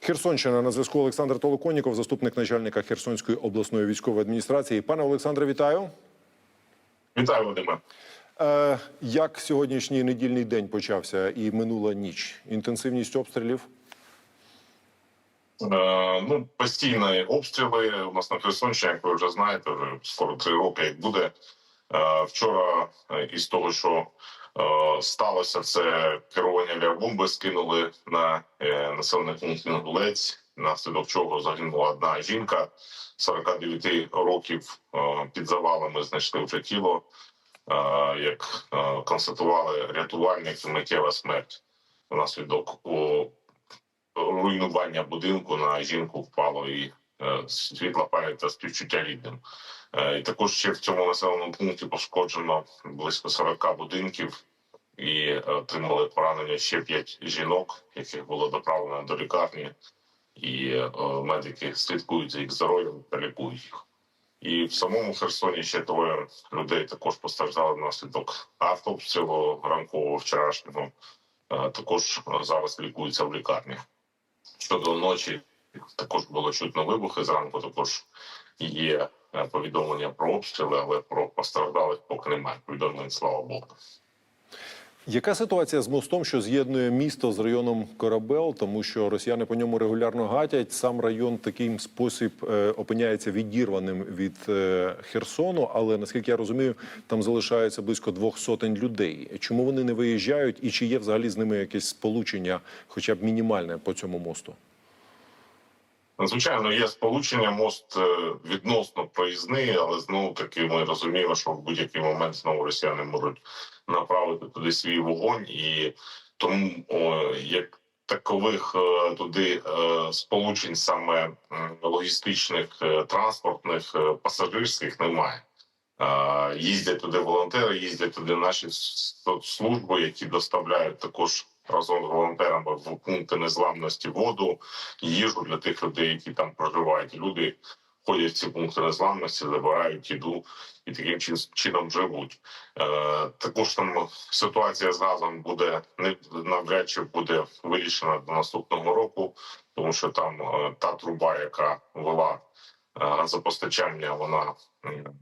Херсонщина на зв'язку Олександр Толоконніков, заступник начальника Херсонської обласної військової адміністрації. Пане Олександре, вітаю. Вітаю, Вадиме. Е, як сьогоднішній недільний день почався і минула ніч? Інтенсивність обстрілів? Е, ну, постійні обстріли у нас на Херсонщині, як ви вже знаєте, вже скоро три роки як буде. Е, вчора е, із того, що е, сталося, це керування авіабомби скинули на населений пункт Інгулець, наслідок чого загинула одна жінка 49 років. Під завалами знайшли вже тіло. Як констатували рятувальники, миттєва смерть внаслідок руйнування будинку на жінку впало і світла пам'ять та співчуття рідним. Е, і також ще в цьому населеному пункті пошкоджено близько 40 будинків і е, отримали поранення ще 5 жінок, яких було доправлено до лікарні, і е, медики слідкують за їх здоров'ям та лікують їх. І в самому Херсоні ще троє людей також постраждали внаслідок автобстрілу ранкового вчорашнього. Е, Також е, зараз лікуються в лікарні. Щодо ночі, також було чутно вибухи. Зранку також є е, повідомлення про обстріли, але про постраждалих поки немає. Повідомлень, слава Богу. Яка ситуація з мостом, що з'єднує місто з районом Корабел, тому що росіяни по ньому регулярно гатять? Сам район таким спосіб е, опиняється відірваним від е, Херсону, але наскільки я розумію, там залишається близько двох сотень людей. Чому вони не виїжджають, і чи є взагалі з ними якесь сполучення, хоча б мінімальне по цьому мосту? Звичайно, є сполучення, мост е, відносно проїзний, але знову таки ми розуміємо, що в будь-який момент знову росіяни можуть направити туди свій вогонь, і тому о, як такових е, туди е, сполучень, саме логістичних, транспортних, пасажирських немає. Їздять туди волонтери, їздять туди наші служби, які доставляють також разом з волонтерами в пункти незламності воду, їжу для тих людей, які там проживають. Люди ходять в ці пункти незламності, забирають їду і таким чин- чином живуть. Е, також там ситуація з газом буде не навряд чи буде вирішена до наступного року, тому що там е, та труба, яка вела е, газопостачання, вона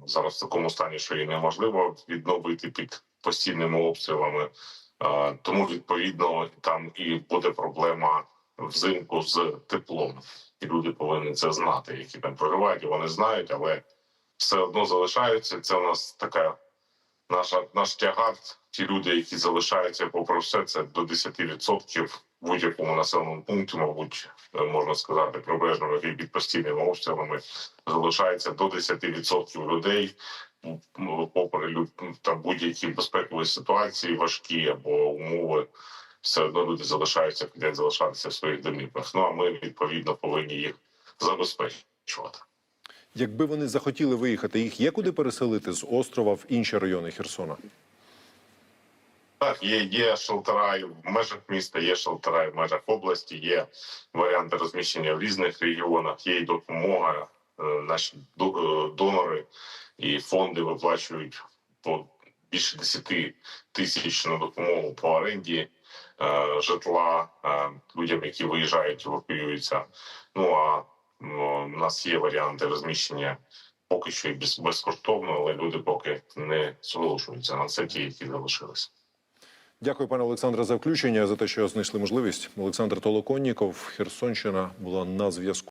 зараз в такому стані, що її неможливо відновити під постійними обстрілами. Е, Тому відповідно там і буде проблема взимку з теплом, і люди повинні це знати, які там проживають, вони знають, але все одно залишаються. Це у нас така наша наш тягар. Ті люди, які залишаються, попри все, це до 10% в будь-якому населеному пункті, мабуть, е, можна сказати, прибережному, який під постійними обстрілами залишається до 10% людей. М, Попри лю- там будь-які безпекові ситуації, важкі або умови, все одно люди залишаються, хочуть залишатися в своїх домівках. Ну а ми відповідно повинні їх забезпечувати. Якби вони захотіли виїхати, їх є куди переселити з острова в інші райони Херсона? Так, є, є шелтера в межах міста, є шелтера в межах області, є варіанти розміщення в різних регіонах, є і допомога. Е, Наші е, донори і фонди виплачують по більше 10 тисяч на допомогу по оренді е, житла людям, які виїжджають, евакуюються. Ну а у нас є варіанти розміщення поки що і без, безкоштовно, але люди поки не зголошуються на це ті, які залишилися. Дякую, пане Олександре, за включення за те, що знайшли можливість. Олександр Толоконніков, Херсонщина була на зв'язку.